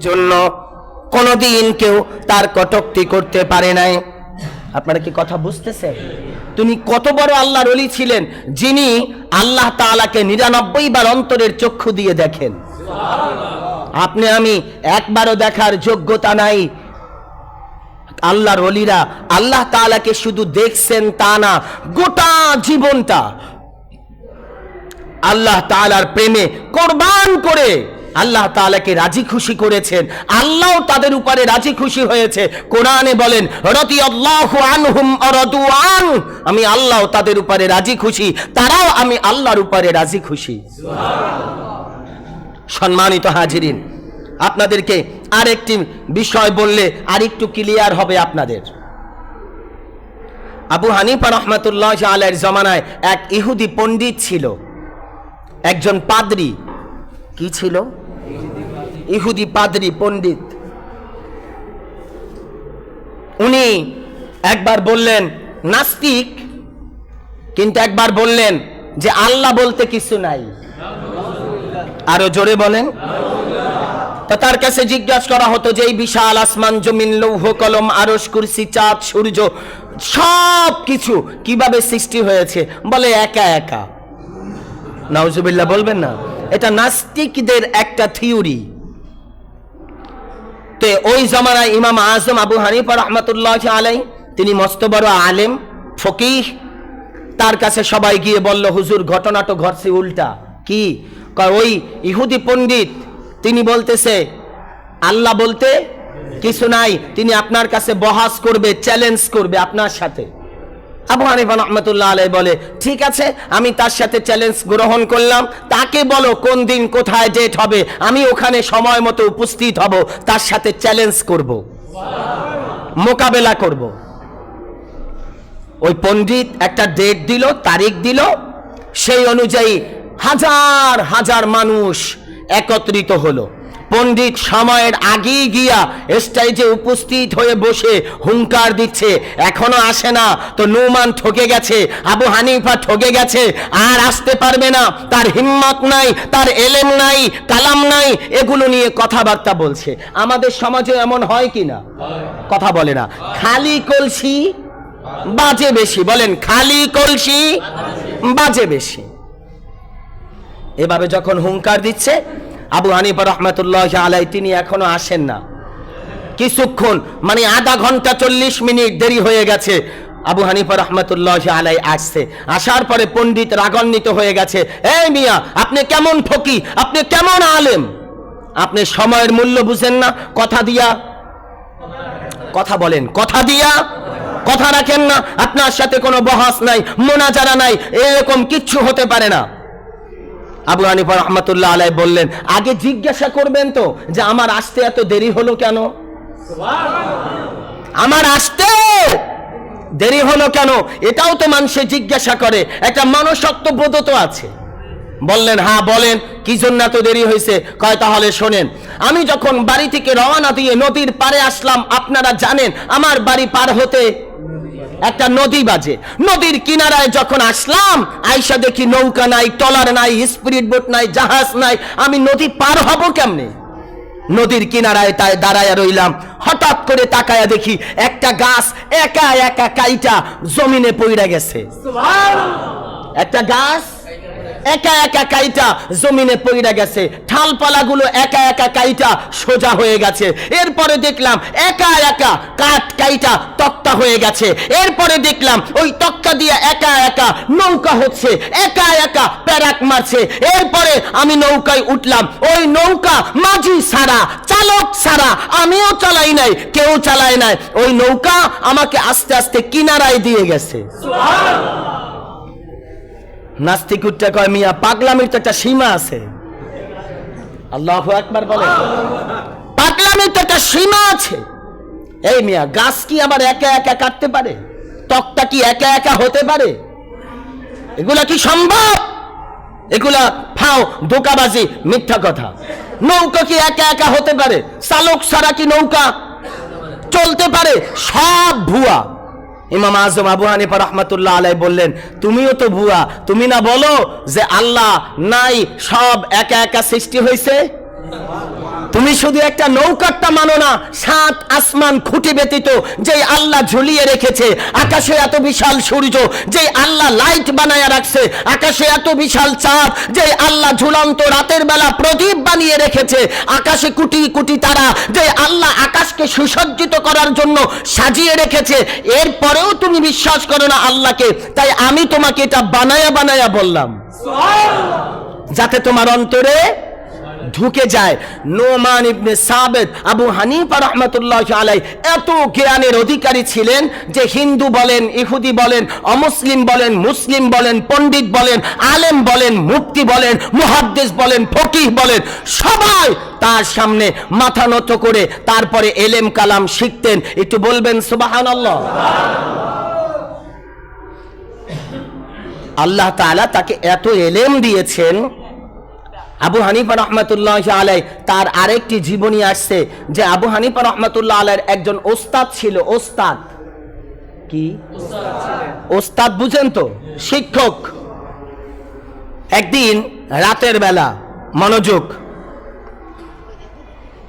জন্য কোনোদিন কেউ তার কটক্তি করতে পারে নাই। আপনারা কি কথা বুঝতেছেন? তিনি কত বড় আল্লাহর অলি ছিলেন, যিনি আল্লাহ তাআলাকে নিরানব্বই বার অন্তরের চক্ষু দিয়ে দেখেন। আপনি আমি একবারও দেখার যোগ্যতা নাই। আল্লাহর অলিরা আল্লাহ তাআলাকে শুধু দেখছেন তা না, গোটা জীবনটা আল্লাহ তাআলার প্রেমে কোরবান করে আল্লাহ তাআলাকে রাজি খুশি করেছেন। আল্লাহ তাদের উপরে রাজি খুশি হয়েছে। কোরআনে বলেন রাদিয়াল্লাহু আনহুম আমি আল্লাহ তাদের উপরে রাজি খুশি তারাও আমি আল্লাহর উপরে রাজি খুশি। সম্মানিত হাজিরিন আপনাদেরকে আরেকটি বিষয় বললে আরেকটু ক্লিয়ার হবে আপনাদের। আবু হানিফা রহমাতুল্লাহ আলের জমানায় এক ইহুদি পণ্ডিত ছিল একজন পাদ্রি। কি ছিল? ইহুদি পাদ্রি পণ্ডিত। উনি একবার বললেন, নাস্তিক। কিন্তু একবার বললেন যে, আল্লাহ বলতে কিছু নাই। আরও জোরে বলেন। তো তার কাছে জিজ্ঞাসা করা হতো যে, এই বিশাল আসমান, জমিন, লৌহ, কলম আরস কুরসি, চাঁদ, সূর্য সব কিছু কীভাবে সৃষ্টি হয়েছে? বলে, একা একা। নাউজুবিল্লাহ বলবেন না। এটা নাস্তিকদের একটা থিওরি। তে ওই জমানায় ইমাম আজম আবু হানিফা রহমতুল্লাহ আলাই তিনি মস্ত বড় আলেম, ফকিহ। তার কাছে সবাই গিয়ে বলল, হুজুর, ঘটনা তো ঘটছে উল্টা। কি? ওই ইহুদি পণ্ডিত, তিনি বলতেছে, আল্লাহ বলতে কিছু নাই, তিনি আপনার কাছে বহাস করবে চ্যালেঞ্জ করবে আপনার সাথে। আবু হানিফা রহমতুল্লাহ আলাই বলে, ঠিক আছে, আমি তার সাথে চ্যালেঞ্জ গ্রহণ করলাম। তাকে বলো কোন দিন কোথায় ডেট হবে। আমি ওখানে সময় মতো উপস্থিত হব, তার সাথে চ্যালেঞ্জ করব। মোকাবেলা করব। ওই পণ্ডিত একটা ডেট দিল, তারিখ দিল। সেই অনুযায়ী হাজার হাজার মানুষ একত্রিত হলো। পণ্ডিত সময়ের আগেই গিয়া স্টেজে উপস্থিত হয়ে বসে হুঙ্কার দিচ্ছে, এখনও আসে না, তো নুমান ঠকে গেছে, আবু হানিফা ঠকে গেছে, আর আসতে পারবে না, তার হিম্মত নাই, তার এলেম নাই, কালাম নাই। এগুলো নিয়ে কথাবার্তা বলছে। আমাদের সমাজে এমন হয় কি না? কথা বলে না। খালি কলসি বাজে বেশি, বলেন, খালি কলসি বাজে বেশি। এভাবে যখন হুঙ্কার দিচ্ছে আবু হানিফা রহমতুল্লাহ আলাই তিনি এখনও আসেন না। কিছুক্ষণ মানে আধা ঘণ্টা চল্লিশ মিনিট দেরি হয়ে গেছে, আবু হানিফা রহমতুল্লাহ আলাই আসছে। আসার পরে পণ্ডিত রাগান্বিত হয়ে গেছে, এই মিয়া, আপনি কেমন ফকি? আপনি কেমন আলেম? আপনি সময়ের মূল্য বুঝেন না, কথা দিয়া। কথা বলেন, কথা দিয়া? কথা রাখেন না, আপনার সাথে কোনো বহাস নাই, মোনাজারা নাই, এরকম কিচ্ছু হতে পারে না। আবু হানিফা রহমতুল্লাহ আলাই বললেন আগে জিজ্ঞাসা করবেন তো যে আমার আসতে এত দেরি হলো কেন? আমার আসতে দেরি হলো কেন? এটাও তো মানুষে জিজ্ঞাসা করে একটা মনসত্ব বোধ তো আছে। বললেন হ্যাঁ বলেন কি জন্য এত দেরি হয়েছে? কয় তাহলে শোনেন আমি যখন বাড়ি থেকে রওনা দিয়ে নদীর পারে আসলাম আপনারা জানেন আমার বাড়ি পার হতে একটা নদী বাজে। নদীর কিনারায় যখন আসলাম আইসা দেখি নৌকা নাই টলার নাই স্পিরিট বোট নাই জাহাজ নাই। আমি নদী পার হব কেমনে? নদীর কিনারায় তাই দাঁড়ায় রইলাম। হঠাৎ করে তাকায়া দেখি একটা গাছ একা একা কাইটা জমিনে পইড়া গেছে। একটা গাছ একা একা কাইটা জমিনে পইড়া গেছে। ঠালপালাগুলো একা একা কাইটা সোজা হয়ে গেছে। এরপরে দেখলাম একা একা কাঠ কাইটা তক্তা হয়ে গেছে। এরপরে দেখলাম ওই তক্তা দিয়ে একা একা নৌকা হচ্ছে। একা একা প্যারাক মারছে। এরপরে আমি নৌকায় উঠলাম। ওই নৌকা মাঝি সারা চালক সারা আমিও চালাই নাই, কেউ চালায় নাই। ওই নৌকা আমাকে আস্তে আস্তে কিনারায় দিয়ে গেছে। নাস্তিক উঠটা কয়, মিয়া, পাগলামির তো একটা সীমা আছে। আল্লাহ একবার বলে। পাগলামির তো একটা সীমা আছে। এই মিয়া, গাছ কি আবার একা একা কাটতে পারে? ত্বকটা কি একা একা হতে পারে? এগুলা কি সম্ভব? এগুলা, ফাও দোকাবাজি মিথ্যা কথা। নৌকা কি একা একা হতে পারে? চালক ছাড়া কি নৌকা চলতে পারে? সব ভুয়া। ইমাম আজম আবু হানিফা রহমাতুল্লাহ আলাই বললেন, তুমিও তো ভুয়া, তুমি না বলো যে আল্লাহ নাই, সব একা একা সৃষ্টি হয়েছে তুমি শুধু একটা নৌকারটা মানো না সাত আসমান খুঁটি ব্যতীত যে আল্লাহ ঝুলিয়ে রেখেছে আকাশে এত বিশাল সূর্য যে আল্লাহ লাইট বানায়া রাখছে আকাশে এত বিশাল চাঁদ যে আল্লাহ ঝুলন্ত রাতের বেলা প্রদীপ বানিয়ে রেখেছে আকাশে কুটি কুটি তারা যে আল্লাহ আকাশকে সুসজ্জিত করার জন্য সাজিয়ে রেখেছে এরপরেও তুমি বিশ্বাস করো না আল্লাহকে তাই আমি তোমাকে এটা বানায়া বানায়া বললাম। যাতে তোমার অন্তরে ঢুকে যায়। নোমান ইবনে সাবেদ আবু হানিফা রহমতুল্লাহ আলাই এত জ্ঞানের অধিকারী ছিলেন যে হিন্দু বলেন, ইহুদি বলেন, অমুসলিম বলেন, মুসলিম বলেন, পণ্ডিত বলেন, আলেম বলেন মুক্তি বলেন, মুহাদ্দিস বলেন, ফকিহ বলেন, সবাই তার সামনে মাথা নত করে তারপরে এলেম কালাম শিখতেন। একটু বলবেন, সুবাহানাল্লাহ। আল্লাহ তাআলা তাকে এত এলেম দিয়েছেন আবু হানিফা রহমতুল্লাহ আলাই তার আরেকটি জীবনী আসছে যে আবু হানিফা রহমতুল্লাহ আলাইয়ের একজন ওস্তাদ ছিল, ওস্তাদ। কি? ওস্তাদ বুঝেন তো, শিক্ষক। একদিন রাতের বেলা, মনোযোগ।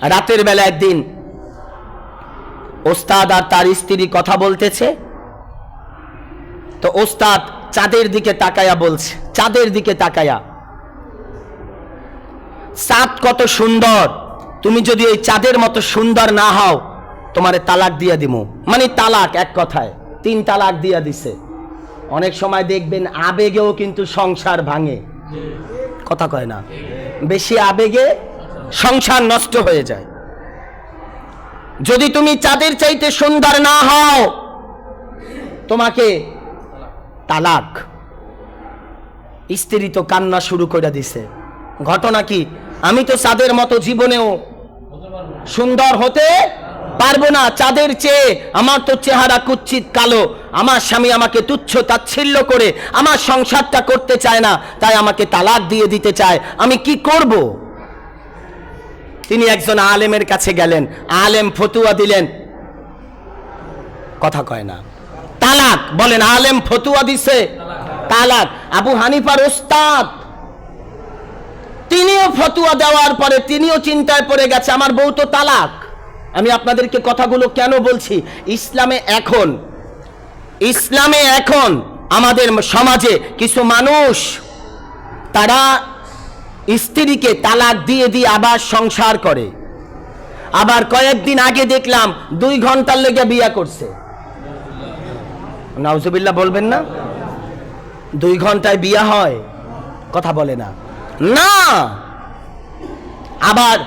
রাতের বেলা একদিন ওস্তাদ আর তার স্ত্রী কথা বলতেছে। তো ওস্তাদ চাঁদের দিকে তাকায়া বলছে, চাঁদের দিকে তাকায়া। চাঁদ কত সুন্দর। তুমি যদি ওই চাঁদের মতো সুন্দর না হও, তোমারে তালাক দিয়া দিব মানে তালাক এক কথায়, তিন তালাক দিয়া দিছে। অনেক সময় দেখবেন আবেগেও কিন্তু সংসার ভাঙে। কথা কয় না? বেশি আবেগে সংসার নষ্ট হয়ে যায়। যদি তুমি চাঁদের চাইতে সুন্দর না হও, তোমাকে তালাক। স্ত্রী তো কান্না শুরু করে দিছে। ঘটনা কি? আমি তো চাঁদের মতো জীবনেও সুন্দর হতে পারব না। চাঁদের চেয়ে আমার তো চেহারা কুচ্ছিত কালো। আমার স্বামী আমাকে তুচ্ছ তাচ্ছিল্য করে, আমার সংসারটা করতে চায় না, তাই আমাকে তালাক দিয়ে দিতে চায়। আমি কি করব? তিনি একজন আলেমের কাছে গেলেন, আলেম ফতুয়া দিলেন। কথা কয় না। তালাক, বলেন, আলেম ফতুয়া দিছে। তালাক। আবু হানিফার ওস্তাদ। তিনিও ফতুয়া দেওয়ার পরে তিনিও চিন্তায় পড়ে গেছে, আমার বউ তো তালাক। আমি আপনাদেরকে কথাগুলো কেন বলছি? ইসলামে এখন ইসলামে এখন আমাদের সমাজে কিছু মানুষ, তারা স্ত্রীকে তালাক দিয়ে দিয়ে আবার সংসার করে। আবার কয়েকদিন আগে দেখলাম দুই ঘণ্টার লেগে বিয়া করছে। নাউজুবিল্লাহ বলবেন না? দুই ঘন্টায় বিয়া হয়, কথা বলে না। না! আবার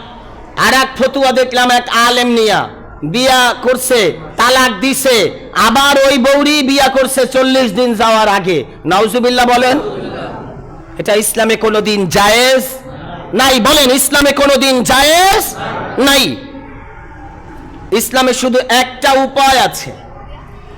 আর এক ফতুয়া দেখলাম এক আলেম নিয়া, বিয়া করছে, তালাক দিছে, আবার ওই বৌরি বিয়া করছে চল্লিশ দিন যাওয়ার আগে। নাউজুবিল্লাহ বলেন, এটা ইসলামে কোনো দিন জায়েজ নাই। বলেন, ইসলামে কোনো দিন জায়েজ নাই। ইসলামে শুধু একটা উপায় আছে,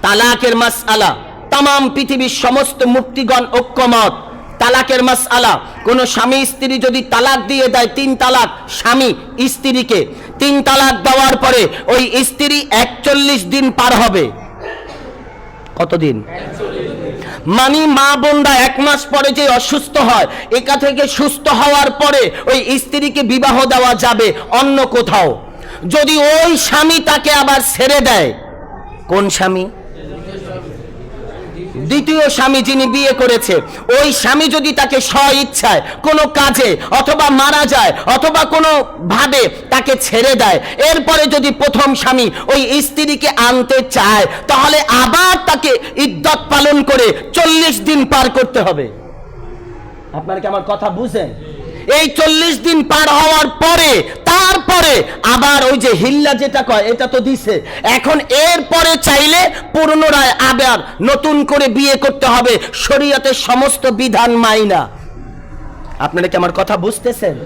তালাকের মাস আলা তাম পৃথিবীর সমস্ত মুক্তিগণ ঐক্যমত। তালাকের মাস আলা কোন স্বামী স্ত্রী যদি তালাক দিয়ে দেয়, তিন তালাক, স্বামী স্ত্রীকে। তিন তালাক দেওয়ার পরে ওই স্ত্রী একচল্লিশ দিন পার হবে। কতদিন? মানি মা বোনরা এক মাস পরে যে অসুস্থ হয়, একা থেকে সুস্থ হওয়ার পরে ওই স্ত্রীকে বিবাহ দেওয়া যাবে অন্য কোথাও। যদি ওই স্বামী তাকে আবার ছেড়ে দেয়, কোন স্বামী? দ্বিতীয় স্বামী যিনি বিয়ে করেছে, ওই স্বামী যদি তাকে স্ব ইচ্ছায় কোনো কাজে অথবা মারা যায় অথবা কোনো ভাবে তাকে ছেড়ে দেয়, এরপরে যদি প্রথম স্বামী ওই স্ত্রীকে আনতে চায়, তাহলে আবার তাকে ইদ্যত পালন করে চল্লিশ দিন পার করতে হবে। আপনার কি আমার কথা বুঝেন? এই চল্লিশ দিন পার হওয়ার পরে, তারপরে আবার ওই যে হিল্লা যেটা কয়, এটা তো দিছে। এখন এর পরে চাইলে পুনরায় আবার নতুন করে বিয়ে করতে হবে। শরীয়তের সমস্ত বিধান মাইনা। আপনারা কি আমার কথা বুঝতেছেন?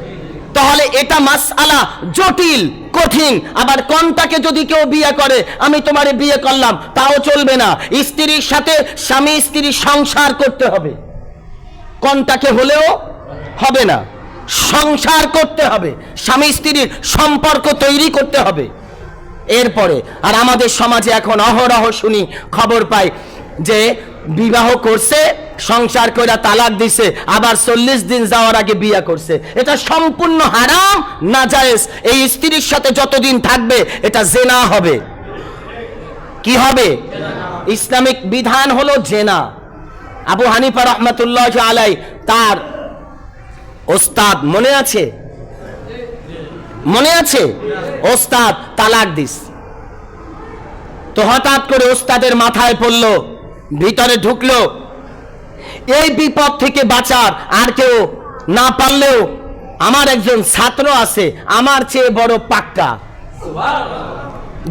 তাহলে এটা মাস আলা জটিল, কঠিন। আবার কোনটাকে যদি কেউ বিয়ে করে, আমি তোমারে বিয়ে করলাম, তাও চলবে না। স্ত্রীর সাথে স্বামী স্ত্রী সংসার করতে হবে। কোনটাকে হলেও হবে না। সংসার করতে হবে। স্বামী স্ত্রীর সম্পর্ক তৈরি করতে হবে। এরপরে, আর আমাদের সমাজে এখন অহরহ শুনি খবর পাই যে বিবাহ করছে, সংসার কইরা তালাক দিছে, আবার চল্লিশ দিন যাওয়ার আগে বিয়া করছে। এটা সম্পূর্ণ হারাম না জায়েজ এই স্ত্রীর সাথে যতদিন থাকবে, এটা জেনা হবে। কি হবে? ইসলামিক বিধান হলো জেনা। আবু হানিফা রহমতুল্লাহ আলাই তার ওস্তাদ, মনে আছে? মনে আছে? ওস্তাদ, তালাক দিস। তো হঠাৎ করে ওস্তাদের মাথায় পড়ল, ভিতরে ঢুকলো। এই বিপদ থেকে বাঁচার আর কেউ না পারলেও আমার একজন ছাত্র আছে, আমার চেয়ে বড় পাক্কা।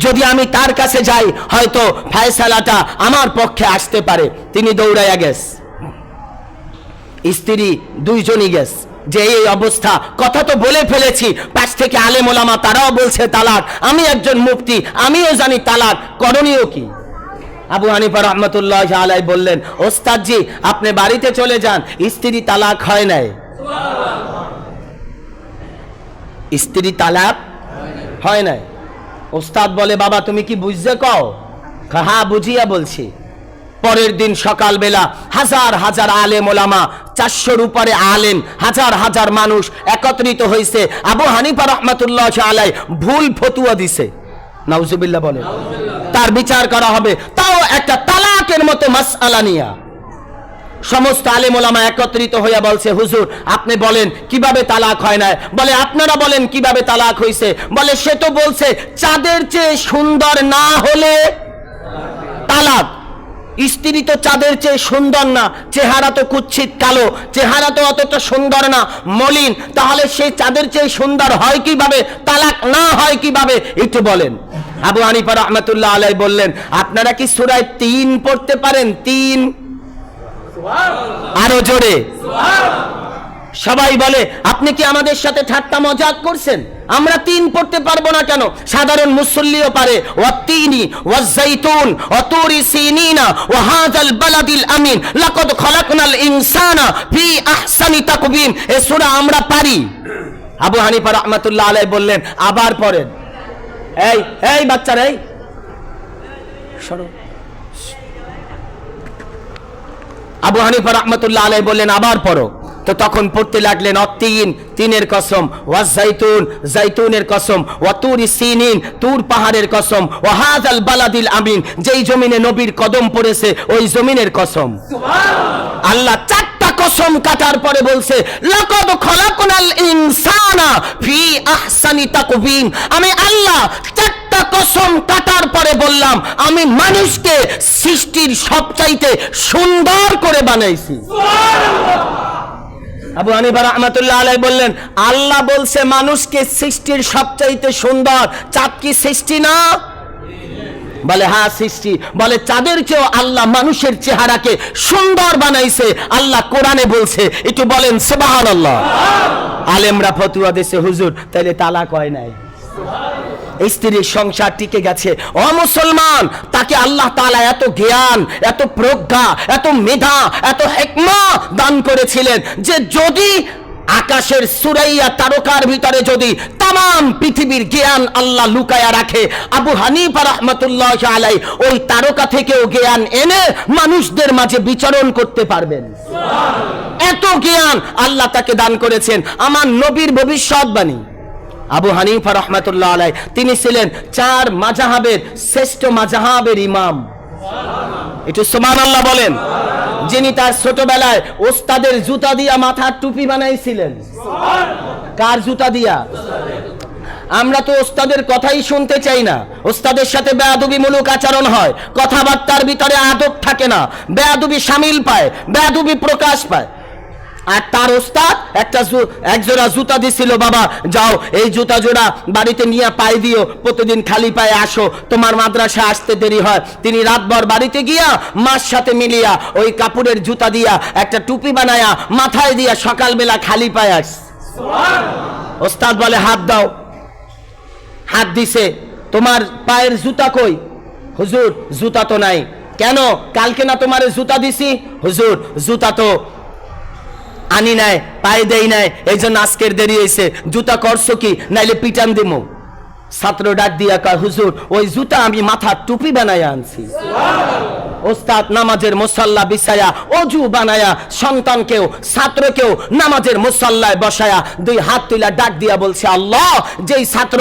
যদি আমি তার কাছে যাই, হয়তো ফায়সালাটা আমার পক্ষে আসতে পারে। তিনি দৌড়াইয়া গেছ। স্ত্রী দুইজনই গেছ। যে এই অবস্থা। কথা তো বলে ফেলেছি। পাশ থেকে আলেম ওলামা, তারাও বলছে তালাক। আমি একজন মুফতি, আমিও জানি তালাক। করণীয় কি? আবু হানিফা রহমতুল্লাহ আলাই বললেন, ওস্তাদজি, আপনি বাড়িতে চলে যান। স্ত্রী তালাক হয় নাই। স্ত্রী তালাক হয় নাই। ওস্তাদ বলে, বাবা, তুমি কি বুঝতে কও? হ্যাঁ বুঝিয়া বলছি। পরের দিন সকালবেলা হাজার হাজার আলেম ওলামা, চারশোর উপরে আলেম, হাজার হাজার মানুষ একত্রিত হয়েছে আবু হানিফা রহমতুল্লাহ আলাই ভুল ফতুয়া দিছে। নাউজুবিল্লাহ বলে। তার বিচার করা হবে। তাও একটা তালাকের মতো মাসআলা নিয়া। সমস্ত আলেম ওলামা একত্রিত হইয়া বলছে, হুজুর, আপনি বলেন, কীভাবে তালাক হয় না বলে, আপনারা বলেন, কীভাবে তালাক হইছে? বলে, সে তো বলছে, চাঁদের চেয়ে সুন্দর না হলে তালাক স্ত্রী তো চাঁদের চেয়ে সুন্দর না, চেহারা তো কুচ্ছিত কালো, চেহারা তো অতটা সুন্দর না, মলিন। তাহলে সে চাঁদের চেয়ে সুন্দর হয় কীভাবে? তালাক না হয় কীভাবে? একটু বলেন। আবু আনিফা রহমতুল্লাহ আলাই বললেন, আপনারা কি সুরায় তিন পড়তে পারেন? তিন? আরও জোরে। সবাই বলে, আপনি কি আমাদের সাথে ঠাট্টা মজাক করছেন? আমরা তিন পড়তে পারব না কেন? সাধারণ মুসল্লিও পারে। ওয়াত্তিনি ওয়াজ্জাইতুন ওয়াতুরি সিনিনা ওয়াহাযাল বালাদিল আমিন। লাকাদ খলাকনাল ইনসানা ফি আহসানি তাকবীম এই সূরা আমরা পারি। আবু হানিফা রাহমাতুল্লাহ আলাইহি বললেন, আবার পড়েন। এই এই বাচ্চারা, এই। আবু হানিফা রহমতুল্লাহ আলাই বললেন, আবার পড়ো। তো তখন পড়তে লাগলেন অতিন তিনের কসম ওয়াজ জাইতুন জাইতুনের কসম ওয়াতুর সিনিন তুর পাহাড়ের কসম ওয়াহাজ আল বালাদিল আমিন যেই জমিনে নবীর কদম পড়েছে ওই জমিনের কসম। আল্লাহ চারটা কসম কাটার পরে বলছে লাকাদ খলাকনাল ইনসানা ফি আহসানি তাকবীম। আমি আল্লাহ চারটা কসম কাটার পরে বললাম আমি মানুষকে সৃষ্টির সবচাইতে সুন্দর করে বানাইছি। আবু হানিফা রহমতুল্লাহ আলাই বললেন, আল্লাহ বলছে মানুষকে সৃষ্টির সবচাইতে সুন্দর চাঁদ কি সৃষ্টি না? বলে হ্যাঁ সৃষ্টি। বলে, চাঁদের চেয়েও আল্লাহ মানুষের চেহারাকে সুন্দর বানাইছে। আল্লাহ কোরআনে বলছে, একটু বলেন সেবাহ আল্লাহ আলেমরা ফতুয়া দেশে হুজুর, তাইলে তালা কয় নাই। স্ত্রীর সংসার টিকে গেছে। ও মুসলমান তাকে আল্লাহ তাআলা এত জ্ঞান এত প্রজ্ঞা এত মেধা এত হেকমা দান করেছিলেন যে যদি আকাশের সুরাইয়া তারকার ভিতরে যদি তাম পৃথিবীর জ্ঞান আল্লাহ লুকায়া রাখে আবু হানিফা রহমতুল্লাহ আলাই ওই তারকা থেকেও জ্ঞান এনে মানুষদের মাঝে বিচরণ করতে পারবেন। এত জ্ঞান আল্লাহ তাকে দান করেছেন। আমার নবীর ভবিষ্যৎবাণী। আবু হানিফা রহমতুল্লাহ আলাই তিনি ছিলেন চার মাজাহাবের শ্রেষ্ঠ মাজাহাবের ইমাম। একটু সোমান আল্লাহ বলেন। যিনি তার ছোটবেলায় ওস্তাদের জুতা দিয়া মাথার টুপি বানাইছিলেন। কার জুতা দিয়া? আমরা তো ওস্তাদের কথাই শুনতে চাই না। ওস্তাদের সাথে বেয়াদুবিমূলক আচরণ হয়। কথাবার্তার ভিতরে আদব থাকে না। বেয়াদুবি সামিল পায়, বেয়াদুবি প্রকাশ পায়। আর তার ওস্তাদ একটা জু- এক জোড়া জুতা দিছিল বাবা যাও এই জুতা জোড়া বাড়িতে নিয়ে পায়ে দিও প্রতিদিন খালি পায়ে আসো তোমার মাদ্রাসা আসতে দেরি হয়। তিনি রাতভর বাড়িতে গিয়া মার সাথে মিলিয়া ওই কাপড়ের জুতা দিয়া একটা টুপি বানায়া মাথায় দিয়া সকালবেলা খালি পায়ে আস। ওস্তাদ বলে হাত দাও হাত দিছে তোমার পায়ের জুতা কই? হুজুর জুতা তো নাই। কেন? কালকে না তোমার জুতা দিছি? হুজুর জুতা তো আনি নাই পায়ে দেই নাই এই জন্য আজকের দেরি হয়েছে জুতা করছ কি? নাইলে পিটান দিমো। ছাত্র ডাক দিয়া কয়, হুজুর, ওই জুতা আমি মাথার টুপি বানাই আনছি। ওস্তাদ নামাজের মুসাল্লা বিছায়া, অজু বানায়া, সন্তানকেও, ছাত্রকেও নামাজের মুসাল্লায় বসায়া দুই হাত তুলা ডাক দিয়া বলছে, আল্লাহ, যেই ছাত্র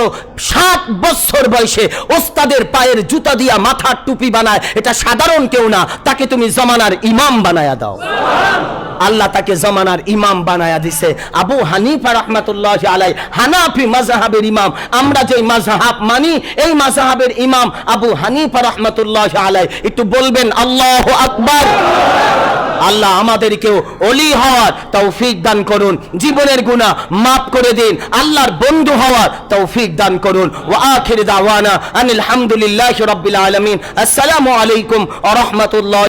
সাত বছর বয়সে ওস্তাদের পায়ের জুতা দিয়া মাথার টুপি বানায়, এটা সাধারণ কেউ না, তাকে তুমি জমানার ইমাম বানায়া দাও। আল্লাহ তাকে জমানার ইমাম বানায়া দিছে। আবু হানিফা রহমাতুল্লাহ আলাই হানাফি মাজাহাবের ইমাম। আমরা যেই মাজাহাব মানি, এই মাজাহাবের ইমাম আবু হানিফা রহমাতুল্লাহ আলাই একটু বলবেন, আল্লাহ আকবার। আল্লাহ আমাদেরকেও অলি হওয়ার তৌফিক দান করুন। জীবনের গুনাহ মাফ করে দিন। আল্লাহর বন্ধু হওয়ার তৌফিক দান করুন। ওয়া আখির দাওয়ানা আনিল হামদুলিল্লাহি রাব্বিল আলামিন। আসসালামু আলাইকুম ওয়া রাহমাতুল্লাহ